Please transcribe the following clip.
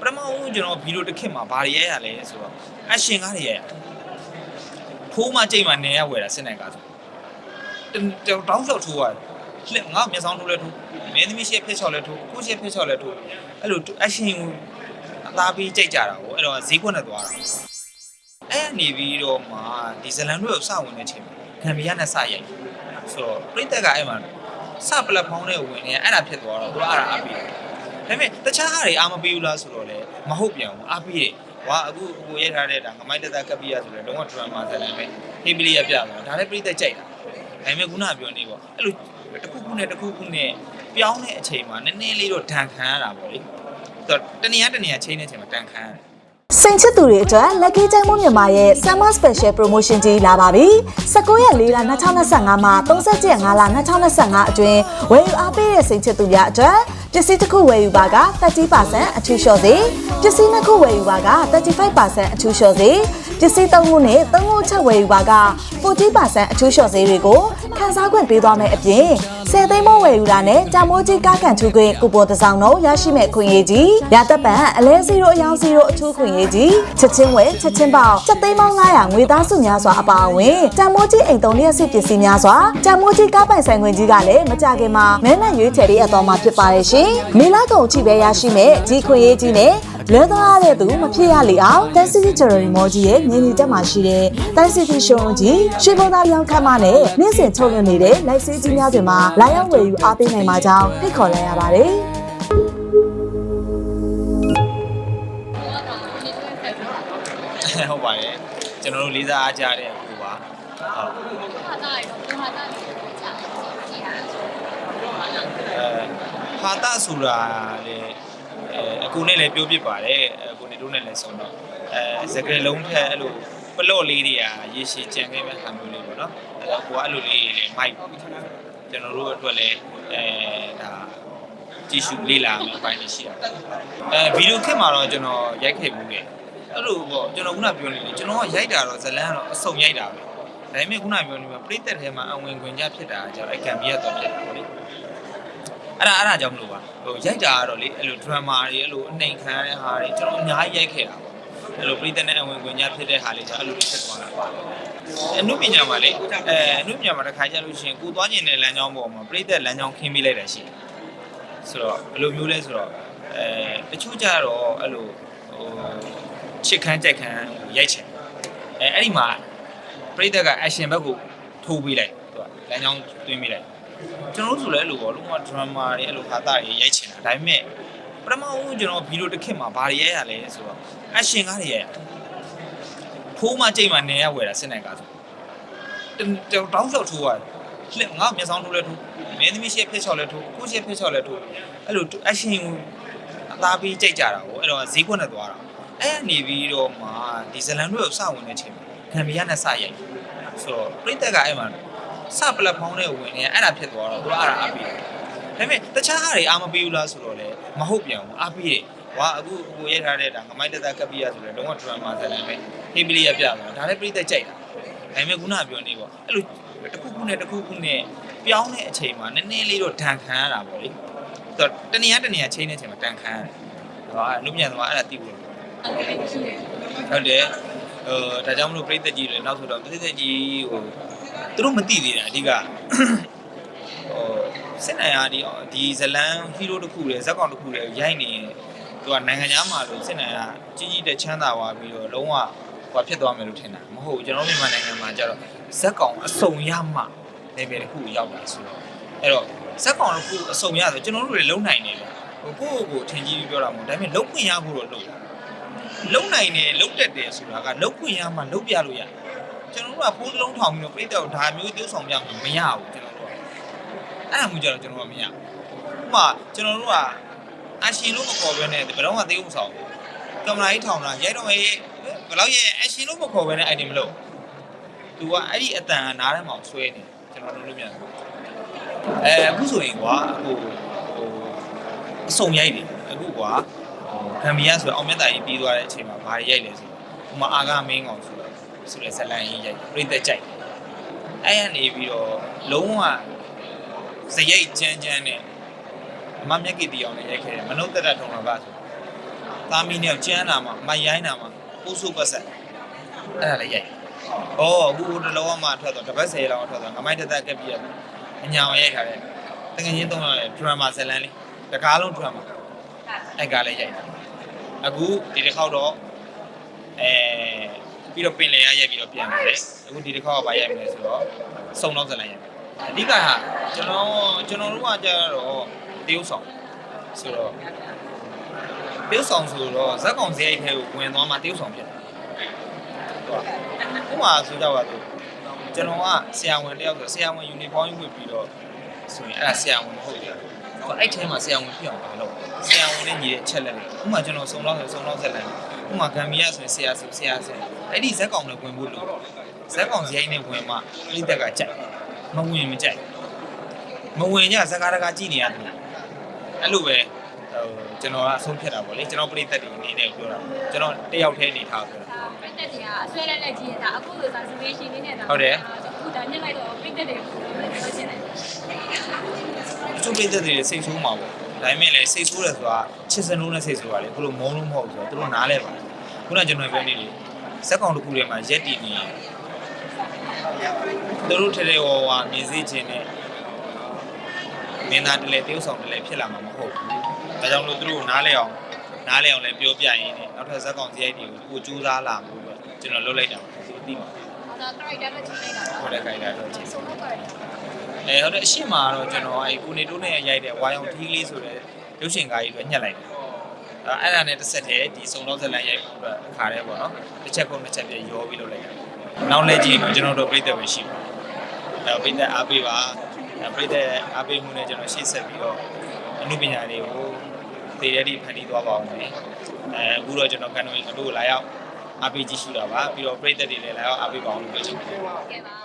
ပထမဦးကျွန်တော်ဗီဒီယိုတစ်ခက်မှာဘာတွေရိုက်ရလဲဆိုတော့အရှင်ကားတွေရိုက်ရဖိုးမကြိတ်မှနေရဝယ်တာစစ်နိုင်ကားဆိုတောင်းလျှောက်ထိုးရတယ်လက်ငါမျက်စောင်းထိုးလဲထိုးမင်းသမီးရှေ့ဖက်ချော်လဲထိုးကိုရှေ့ဖက်ချော်လဲထိုးအဲ့လိုအရှင်ကိုအသားပြီးကြိတ်ကြတာကိုအဲ့တော့ဈေးကွက်နဲ့သွားတာအဲ့ကနေပြီးတော့မှဒီဇလန်တို့ကိုစဝင်တဲ့အချိန်မှာခံမရနဲ့စရိုက်ဆိုတော့ပြိတ္တကအဲ့မှာစပလက်ဖောင်းနဲ့ဝင်နေအဲ့ဒါဖြစ်သွားတော့သူကအဲ့ဒါအပ်ပြီးတယ် ဒါပေမဲ့တခြားဟာတွေအာမပေးဘူးလားဆိုတော့လေမဟုတ်ပြန်ဘူးအားပေးတယ်။ဝါအခုကိုရိုက်ထားတဲ့ဒါငမိုက်တက်တာကပ်ပြရဆိုတော့လုံးဝ drama ဇာတ်လမ်းပဲဟေးပလီရပြမှာဒါလည်းပြိသက်ကြိုက်တာ။ဒါပေမဲ့ခုနကပြောနေပေါ့အဲ့လိုတစ်ခုခုနဲ့တစ်ခုခုနဲ့ပြောင်းတဲ့အချိန်မှာနည်းနည်းလေးတော့ဒဏ်ခံရတာပေါ့လေ။ဆိုတော့တနေရာတနေရာချိန်တဲ့အချိန်မှာဒဏ်ခံရတယ်စိန်ချစ်သူတွေအတွက် Lucky ကျိုင်းမွမြန်မာရဲ့ Summer Special Promotion ကြီးလာပါပြီ။19ရက်4လ2025မှာ30ရက်5လ2025အတွင်းဝယ်ယူအားပေးတဲ့စိန်ချစ်သူများအတွက် ပစ္စည်းတစ်ခုဝယ်ယူပါက30%အထူးလျှော့စေပစ္စည်းနှစ်ခုဝယ်ယူပါက35%အထူးလျှော့စေပစ္စည်းသုံးခုနဲ့သုံးခုချက်ဝယ်ယူပါက40%အထူးလျှော့စေတွေကိုခန်းစားခွင့်ပေးသွားမယ်အပြင် 10သိန်းမိုးဝယ်ယူတာနဲ့တာမိုးကြီးကားကန်ထူခွင့်ကူပွန်တစ်စောင်းတော့ရရှိမဲ့ခွင့်ရေးကြီးရသက်ပံအလဲ0အယောင်0အထူးခွင့်ရေးကြီးချက်ချင်းဝယ်ချက်ချင်းပေါက်ချက်သိန်းပေါင်း900ငွေသားစုများစွာအပါအဝင်တာမိုးကြီးအိမ်သုံးလျက်စစ်ပစ္စည်းများစွာတာမိုးကြီးကားပိုင်ဆိုင်ခွင့်ကြီးကလည်းမကြခင်မှာမဲနဲ့ရွေးချယ်ရေးအတော်မှာဖြစ်ပါတယ်ရှင်မေလာကုံချိပဲရရှိမဲ့ဒီခွင့်ရေးကြီးနဲ့ လွဲသွားတဲ့သူမဖြစ်ရလေအောင်တန်စီတီဂျယ်ရီမော်ကြီးရဲ့မြင်းဒီတက်မှာရှိတဲ့တန်စီတီရှုံးကြီးရွှေဘုံသားရောင်းခန်းမနဲ့နေ့စဉ်ထုတ်လွှင့်နေတဲ့လိုက်စေးကြီးများတွေမှာလာရောက်ဝယ်ယူအားပေးနိုင်မှာကြောင်းဖိတ်ခေါ်လိုက်ရပါတယ်ဟုတ်ပါတယ်ကျွန်တော်တို့လေးစားအားကြတဲ့အခုပါဟုတ်ဟာတာရတော့ဟာတာလေးကိုကြာကြည့်ရအောင်အဲဟာတာဆိုတာလေ အဲအကူနဲ့လည်းပြောပြပါတယ်အကူနဲ့တို့နဲ့လည်းဆုံးတော့အဲစကယ်လုံးထက်အဲ့လိုပလော့လေးတွေကရေရှည်ကြံခဲ့မဲ့ဟာမျိုးလေးပေါ့နော်အဲအကူကအဲ့လိုလေးတွေမိုက်ကျွန်တော်တို့အတွက်လည်းအဲဒါကြည့်ရှုလေ့လာမယ်အပိုင်းလေးရှိတာအဲဗီဒီယိုခက်မှာတော့ကျွန်တော်ရိုက်ခဲ့မှုတယ်အဲ့လိုပေါ့ကျွန်တော်ခုနပြောနေတယ်ကျွန်တော်ကရိုက်တာတော့ဇလန်းကတော့အစုံရိုက်တာပဲဒါပေမဲ့ခုနပြောနေမှာပရိသတ်ထဲမှာအဝင်ခွင်ကြဖြစ်တာကျတော့အဲ့ကံပြရတော့ဖြစ်တာပေါ့လေ အဲ့ဒါအဲ့ဒါကြောင့်မလို့ပါဟိုရိုက်တာကတော့လေအဲ့လို drama တွေအဲ့လိုအနှိမ်ခံရတဲ့ဟာတွေကျွန်တော်အများကြီးရိုက်ခဲ့တာပေါ့အဲ့လိုပြည်သက်နဲ့အဝင်ခွင့်ညာဖြစ်တဲ့ဟာလေးကြောင့်အဲ့လိုဖြစ်သွားတာပါအနုပညာမှာလေအဲအနုပညာမှာတစ်ခါကြလို့ရှိရင်ကိုသွားကျင်တဲ့လမ်းကြောင်းပေါ်မှာပြည်သက်လမ်းကြောင်းခင်းပေးလိုက်တာရှိတယ်ဆိုတော့ဘယ်လိုမျိုးလဲဆိုတော့အဲတချို့ကြတော့အဲ့လိုဟိုချစ်ခမ်းကြိုက်ခမ်းရိုက်ချင်အဲအဲ့ဒီမှာပြည်သက်က action ဘက်ကိုထိုးပေးလိုက်သူကလမ်းကြောင်းတွင်းပေးလိုက် ကျွန်တော်တို့ဆိုလည်းအဲ့လိုပေါ့လုံးဝ drama တွေအဲ့လိုဟာတာတွေရိုက်ချင်တာဒါပေမဲ့ပထမဦးကျွန်တော်ဗီဒီယိုတစ်ခက်မှာဘာတွေရိုက်ရလဲဆိုတော့ action ကားတွေရိုက်ရဖိုးမကြိတ်မှနေရဝယ်တာစစ်နိုင်ကားဆိုတောင်းလျှောက်ထိုးရတယ်လက်ငါမျက်စောင်းထိုးလဲထိုးမင်းသမီးရှေ့ဖက်ချော်လဲထိုးကိုရှေ့ဖက်ချော်လဲထိုးအဲ့လို action ကိုအသားပြီးကြိတ်ကြတာကိုအဲ့တော့ဈေးကွက်နဲ့သွားတာအဲ့ကနေပြီးတော့မှဒီဇလန်တို့ကိုစဝင်တဲ့အချိန်မှာခံမရနဲ့စရိုက်ဆိုတော့ပြိတ္တကအဲ့မှာ စပလက်ဖောင်းနဲ့ဝင်နေအဲ့ဒါဖြစ်သွားတော့သူကအဲ့ဒါအပ်ပြီးတယ်ဒါပေမဲ့တခြားဟာတွေအာမပေးဘူးလားဆိုတော့လေမဟုတ်ပြန်ဘူးအပ်ပြီးတယ်ဝါအခုကိုရိုက်ထားတဲ့ဒါငမိုက်တက်တာကပ်ပြရဆိုတော့လုံးဝ drama ဇာတ်လမ်းပဲဟေးပလီရပြမှာဒါလည်းပြိသက်ကြိုက်တာဒါပေမဲ့ခုနကပြောနေပေါ့အဲ့လိုတစ်ခုခုနဲ့တစ်ခုခုနဲ့ပြောင်းတဲ့အချိန်မှာနည်းနည်းလေးတော့ဒဏ်ခံရတာပေါ့လေဆိုတော့တနေရာတနေရာချိန်တဲ့အချိန်မှာဒဏ်ခံရတယ်ဟောအနုပြန်သွားအဲ့ဒါသိဖို့ဟုတ်တယ်ဟိုဒါကြောင့်မလို့ပြိသက်ကြီးတွေနောက်ဆိုတော့ပြိသက်ကြီးဟို သူတို့မသိသေးတာအဓိကဟိုစစ်နိုင်ရာဒီဒီဇလန်ဟီးရိုးတစ်ခုလေဇက်ကောင်တစ်ခုလေရိုက်နေရင်သူကနိုင်ငံခြားမှာလို့စစ်နိုင်ရာကြီးကြီးတဲ့ချမ်းသာသွားပြီးတော့လုံးဝဟိုဖြစ်သွားမယ်လို့ထင်တာမဟုတ်ဘူးကျွန်တော်မြန်မာနိုင်ငံမှာကျတော့ဇက်ကောင်အစုံရမှနေပဲတစ်ခုရောက်တာဆိုတော့အဲ့တော့ဇက်ကောင်တစ်ခုအစုံရဆိုကျွန်တော်တို့တွေလုံနိုင်နေတယ်ဟိုကိုယ့်ကိုယ်ထင်ကြီးပြီးပြောတာမဟုတ်ဒါပေမဲ့လုံခွင့်ရဖို့တော့လုံလုံနိုင်တယ်လုံတက်တယ်ဆိုတာကလုံခွင့်ရမှလုံပြလို့ရတယ် ကျွန်တော်တို့ကဖိုးတစ်လုံးထောင်ပြီးတော့ပြိတ္တောဒါမျိုး tiêu ဆောင်ပြမှာမရဘူးကျွန်တော်တို့ကအဲ့ဒါမျိုးကြတော့ကျွန်တော်ကမရဘူးဥပမာကျွန်တော်တို့ကအရှင်လို့မခေါ်ဘဲနဲ့ဘယ်တော့မှသိအောင်မဆောင်ဘူးကင်မရာကြီးထောင်တာရိုက်တော့ဟေးဘယ်လောက်ရဲ့အရှင်လို့မခေါ်ဘဲနဲ့ item မလို့သူကအဲ့ဒီအတန်ကနားထဲမှာဆွဲနေကျွန်တော်တို့လို့မြန်အဲအခုဆိုရင်ကွာအခုဟိုအစုံရိုက်တယ်အခုကွာဟိုဂမ်ဘီယာဆိုအောင်မြတ်တာကြီးပြီးသွားတဲ့အချိန်မှာဘာတွေရိုက်လဲဆိုတော့ဥပမာအာဂမင်းကောင်ဆိုတော့ ဆိုတဲ့ဇလန်ကြီးရိုက်ပြိသက်ကြိုက်အဲ့ရနေပြီးတော့လုံးဝစရိတ်ကြမ်းကြမ်းနဲ့အမမျက်ကိတီအောင်လည်းရိုက်ခဲ့တယ်မနုဿတထုံတော်ကဆိုသားမီးနဲ့ကျန်းလာမှာမိုက်ရိုင်းလာမှာပိုးစုပတ်ဆက်အဲ့ဒါလည်းရိုက်ဩအခုတလောမှထွက်တော့တစ်ပတ်10လောက်ထွက်တော့ငမိုက်တက်တက်ကက်ပြီးတော့အညာအောင်ရိုက်ထားတယ်တကယ်ချင်းသုံးရတဲ့ဒရမာဇလန်လေးတကားလုံးဒရမာအဲ့ကလည်းရိုက်အခုဒီတစ်ခေါက်တော့အဲ ပြီးတော့ပင်လေရရိုက်ပြီးတော့ပြန်တယ်အခုဒီတစ်ခေါက်ကဘာရိုက်မလဲဆိုတော့စုံတော့ဇလန်ရိုက်အဓိကဟာကျွန်တော်ကျွန်တော်တို့ကကြတော့တရုပ်ဆောင်ဆိုတော့တရုပ်ဆောင်ဆိုတော့ဇက်ကောင်စရိုက်ထဲကိုဝင်သွားမှတရုပ်ဆောင်ဖြစ်တယ်။ဥပမာဆိုကြပါတော့ကျွန်တော်ကဆရာဝန်တယောက်ဆိုဆရာဝန်ယူနီဖောင်းဝတ်ပြီးတော့ဆိုရင်အဲ့ဒါဆရာဝန်မဟုတ်ဘူး။ ဆိုအဲ့ထဲမှာဆရာဝန်ဖြစ်အောင်ပါလို့ဆရာဝန်နဲ့ညီတဲ့အချက်လက်တွေဥပမာကျွန်တော်စုံတော့ဆိုစုံတော့ဆက်လက်ဥပမာဂမ်ဘီယာဆိုရင်ဆရာဆိုဆရာဆရာအဲ့ဒီဇက်ကောင်နဲ့ဝင်ဖို့လို့ဇက်ကောင်စရိုက်နဲ့ဝင်မှပြိတက်ကကြိုက်မဝင်မကြိုက်မဝင်ညဇက်ကားတကာကြည့်နေရတယ်အဲ့လိုပဲဟိုကျွန်တော်ကအဆုံးဖြတ်တာပေါ့လေကျွန်တော်ပြိသက်တွေအနေနဲ့ပြောတာကျွန်တော်တယောက်တည်းနေထားပြောတာဒါပြိတက်တွေကအဆွဲလိုက်လိုက်ကြီးရတာအခုလိုသာစပေးရှင်လေးနဲ့ဒါဟုတ်တယ်အခုဒါညက်လိုက်တော့ပြိတက်တွေကိုပြောချင်တယ် တချို့ပြိသက်တွေစိတ်ဆိုးမှာပေါ့ဒါပေမဲ့လည်းစိတ်ဆိုးတယ်ဆိုတာချစ်စနိုးနဲ့စိတ်ဆိုးတာလေဘလို့မုန်းလို့မဟုတ်ဘူးဆိုတော့သူတို့နားလဲပါတယ်ခုနကကျွန်တော်ပြောနေလေဇက်ကောင်တစ်ခုထဲမှာရက်တည်နေရင်သူတို့ထဲထဲဟောဟာမြင်စေခြင်းနဲ့မင်းသားတလဲတရုပ်ဆောင်တလဲဖြစ်လာမှာမဟုတ်ဘူးဒါကြောင့်လို့သူတို့နားလဲအောင်နားလဲအောင်လည်းပြောပြရင်းနဲ့နောက်ထပ်ဇက်ကောင်စရိုက်တွေကိုကိုကြိုးစားလာမှုပဲကျွန်တော်လုပ်လိုက်တာပါသူသိမှာဒါ character ပဲချိန်လိုက်တာဟိုလည်းခိုင်တာတော့ချင်းဆုံးတော့ပါတယ် အဲဟုတ်တယ်အရှိမကတော့ကျွန်တော်အဲကိုနေတိုးနဲ့ရိုက်တဲ့ဝါယောင်ထီးလေးဆိုတဲ့ရုပ်ရှင်ကားကြီးအတွက်ညှက်လိုက်တယ်အဲအဲ့ဒါနဲ့တစ်ဆက်တည်းဒီစုံတော့ဇလန်ရိုက်ဖို့အတွက်အခါရဲပေါ့နော်တစ်ချက်ကုန်တစ်ချက်ပြရောပြီးလုပ်လိုက်တာနောက်လည်းကြည့်မှာကျွန်တော်တို့ပြိသက်ပဲရှိပါအဲပြိသက်အားပေးပါအဲပြိသက်အားပေးမှုနဲ့ကျွန်တော်ရှေ့ဆက်ပြီးတော့အမှုပညာတွေကိုသေတဲ့ဒီဖန်တီးသွားပါအောင်မယ်အဲအခုတော့ကျွန်တော်ကန်နိုရင်တို့ကိုလာရောက်အားပေးကြည့်ရှုတာပါပြီးတော့ပြိသက်တွေလည်းလာရောက်အားပေးပါအောင်လို့ပြောချင်ပါတယ်ကဲပါ